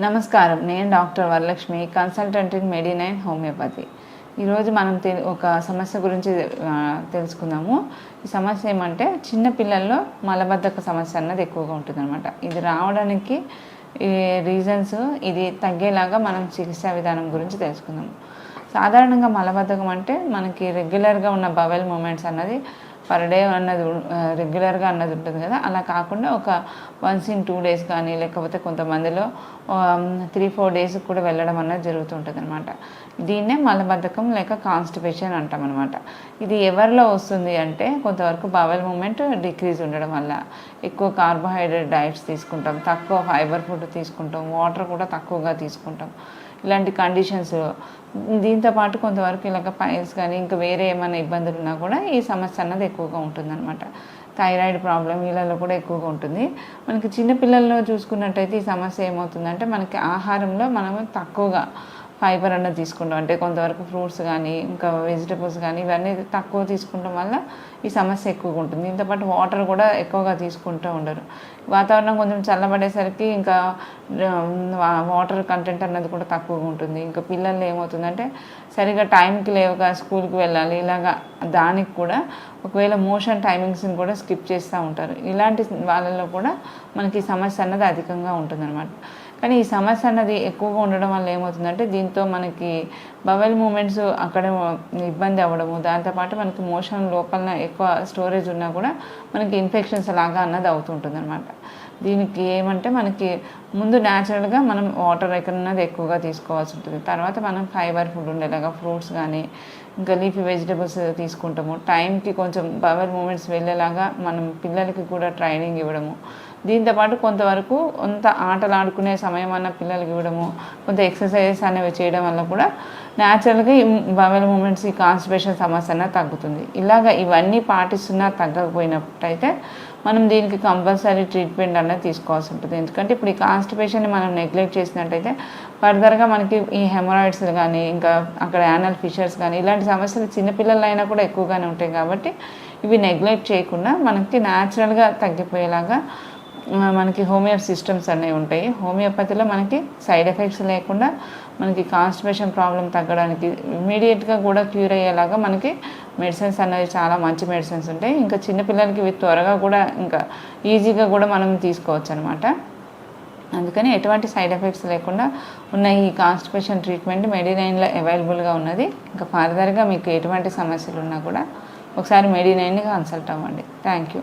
నమస్కారం. నేను doctor Varalakshmi consultant in Medinine homeopathy. ఈరోజు మనం తె- ఒక సమస్య గురించి తెలుసుకుందాము. ఈ సమస్య ఏమంటే చిన్న పిల్లల్లో మలబద్ధక సమస్య అన్నది ఎక్కువగా ఉంటుందన్నమాట. ఇది రావడానికి ఈ రీజన్స్ ఇది తగ్గేలాగా మనం చికిత్సా విధానం గురించి తెలుసుకుందాము. సాధారణంగా మలబద్ధకం అంటే మనకి రెగ్యులర్గా ఉన్న బవెల్ మూమెంట్స్ అన్నది పర్ డే అన్నది రెగ్యులర్గా అన్నది ఉంటుంది కదా. అలా కాకుండా ఒక వన్స్ ఇన్ టూ డేస్ కానీ లేకపోతే కొంతమందిలో త్రీ ఫోర్ డేస్ కూడా వెళ్ళడం అన్నది జరుగుతుంటుంది అనమాట దీన్నే మలబద్ధకం లేక కాన్స్టిపేషన్ అంటాం అనమాట ఇది ఎవరిలో వస్తుంది అంటే కొంతవరకు బవల్ మూమెంట్ డిక్రీజ్ ఉండడం వల్ల. ఎక్కువ కార్బోహైడ్రేట్ డైట్స్ తీసుకుంటాం తక్కువ ఫైబర్ ఫుడ్ తీసుకుంటాం వాటర్ కూడా తక్కువగా తీసుకుంటాం. ఇలాంటి కండిషన్స్ దీంతో పాటు కొంతవరకు ఇలాగ పైల్స్ కానీ ఇంకా వేరే ఏమైనా ఇబ్బందులు ఉన్నా కూడా ఈ సమస్య అన్నది ఎక్కువ ఎక్కువగా ఉంటుందన్నమాట. థైరాయిడ్ ప్రాబ్లం వీళ్ళలో కూడా ఎక్కువగా ఉంటుంది. మనకి చిన్నపిల్లల్లో చూసుకున్నట్టయితే ఈ సమస్య ఏమవుతుందంటే మనకి ఆహారంలో మనము తక్కువగా ఫైబర్ అన్నది తీసుకుంటాం. అంటే కొంతవరకు ఫ్రూట్స్ కానీ ఇంకా వెజిటబుల్స్ కానీ ఇవన్నీ తక్కువ తీసుకుంటాం వల్ల ఈ సమస్య ఎక్కువగా ఉంటుంది. దీంతోపాటు వాటర్ కూడా ఎక్కువగా తీసుకుంటూ ఉండరు. వాతావరణం కొంచెం చల్లబడేసరికి ఇంకా వాటర్ కంటెంట్ అన్నది కూడా తక్కువగా ఉంటుంది. ఇంకా పిల్లలు ఏమవుతుందంటే సరిగా టైంకి లేవగా స్కూల్కి వెళ్ళాలి ఇలాగా దానికి కూడా ఒకవేళ మోషన్ టైమింగ్స్ని కూడా స్కిప్ చేస్తూ ఉంటారు. ఇలాంటి వాళ్ళలో కూడా మనకి ఈ సమస్య అన్నది అధికంగా ఉంటుందన్నమాట. కానీ ఈ సమస్య అన్నది ఎక్కువగా ఉండడం వల్ల ఏమవుతుందంటే దీంతో మనకి బవెల్ మూమెంట్స్ అక్కడ ఇబ్బంది అవ్వడము దాంతోపాటు మనకి మోషన్ లోపల ఎక్కువ స్టోరేజ్ ఉన్నా కూడా మనకి ఇన్ఫెక్షన్స్ లాగా అన్నది అవుతుంటుంది అనమాట దీనికి ఏమంటే మనకి ముందు న్యాచురల్గా మనం వాటర్ ఎక్కడన్నది ఎక్కువగా తీసుకోవాల్సి ఉంటుంది. తర్వాత మనం ఫైబర్ ఫుడ్ ఉండేలాగా ఫ్రూట్స్ కానీ ఇంకా లీఫీ వెజిటబుల్స్ తీసుకుంటాము. టైంకి కొంచెం బవెల్ మూమెంట్స్ వెళ్ళేలాగా మనం పిల్లలకి కూడా ట్రైనింగ్ ఇవ్వడము. దీంతోపాటు కొంతవరకు కొంత ఆటలు ఆడుకునే సమయం అన్న పిల్లలకి ఇవ్వడము కొంత ఎక్సర్సైజెస్ అనేవి చేయడం వల్ల కూడా న్యాచురల్గా ఈ బవెల్ మూమెంట్స్ ఈ కాన్స్టిపేషన్ సమస్య అన్న తగ్గుతుంది. ఇలాగ ఇవన్నీ పాటిస్తున్నా తగ్గకపోయినట్టయితే మనం దీనికి కంపల్సరీ ట్రీట్మెంట్ అనేది తీసుకోవాల్సి ఉంటుంది. ఎందుకంటే ఇప్పుడు ఈ కాన్స్టిపేషన్ని మనం నెగ్లెక్ట్ చేసినట్టయితే ఫర్దర్గా మనకి ఈ హెమరాయిడ్స్ కానీ ఇంకా అక్కడ యానల్ ఫిషర్స్ కానీ ఇలాంటి సమస్యలు చిన్నపిల్లలైనా కూడా ఎక్కువగానే ఉంటాయి కాబట్టి ఇవి నెగ్లెక్ట్ చేయకుండా మనకి న్యాచురల్గా తగ్గిపోయేలాగా మనకి హోమియో సిస్టమ్స్ అనేవి ఉంటాయి. హోమియోపతిలో మనకి సైడ్ ఎఫెక్ట్స్ లేకుండా మనకి కాన్స్టిపేషన్ ప్రాబ్లం తగ్గడానికి ఇమీడియట్గా కూడా క్యూర్ అయ్యేలాగా మనకి మెడిసిన్స్ అనేవి చాలా మంచి మెడిసిన్స్ ఉంటాయి. ఇంకా చిన్నపిల్లలకి ఇవి త్వరగా కూడా ఇంకా ఈజీగా కూడా మనం తీసుకోవచ్చు అనమాట అందుకని ఎటువంటి సైడ్ ఎఫెక్ట్స్ లేకుండా ఉన్న ఈ కాన్స్టిపేషన్ ట్రీట్మెంట్ మెడినైన్లో అవైలబుల్గా ఉన్నది. ఇంకా ఫర్దర్గా మీకు ఎటువంటి సమస్యలు ఉన్నా కూడా ఒకసారి మెడినైన్ని కన్సల్ట్ అవ్వండి. Thank you